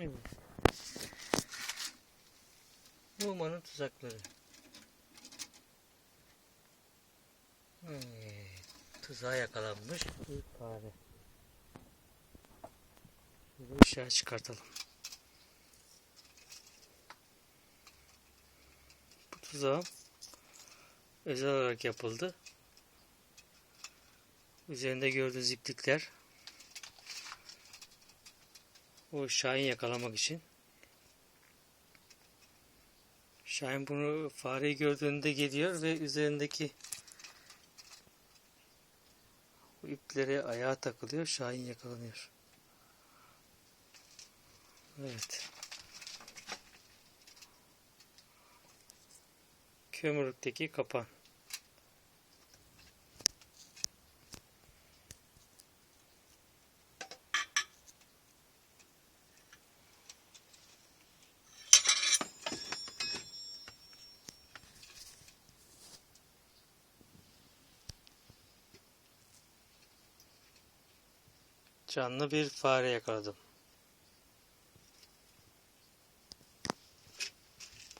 Evet. Numan'ın tuzakları. Evet. Tuzağa yakalanmış bir fare. Şöyle ışığa çıkartalım. Bu tuzağım özel olarak yapıldı. Üzerinde gördüğünüz iplikler o Şahin yakalamak için. Şahin bunu fareyi gördüğünde geliyor ve üzerindeki iplere ayağa takılıyor. Şahin yakalanıyor. Evet. Kömürlükteki kapan. Canlı bir fare yakaladım.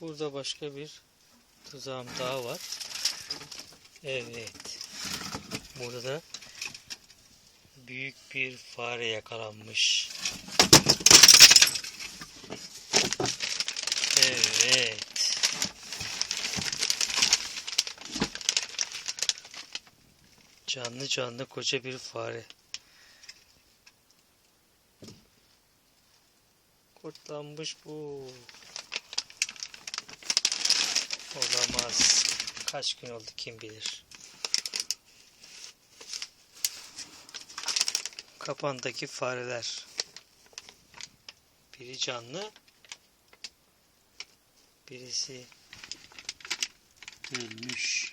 Burada başka bir tuzağım daha var. Evet. Burada da büyük bir fare yakalanmış. Evet. Canlı canlı koca bir fare. Kurtlanmış bu. Olamaz. Kaç gün oldu kim bilir. Kapandaki fareler. Biri canlı. Birisi ölmüş.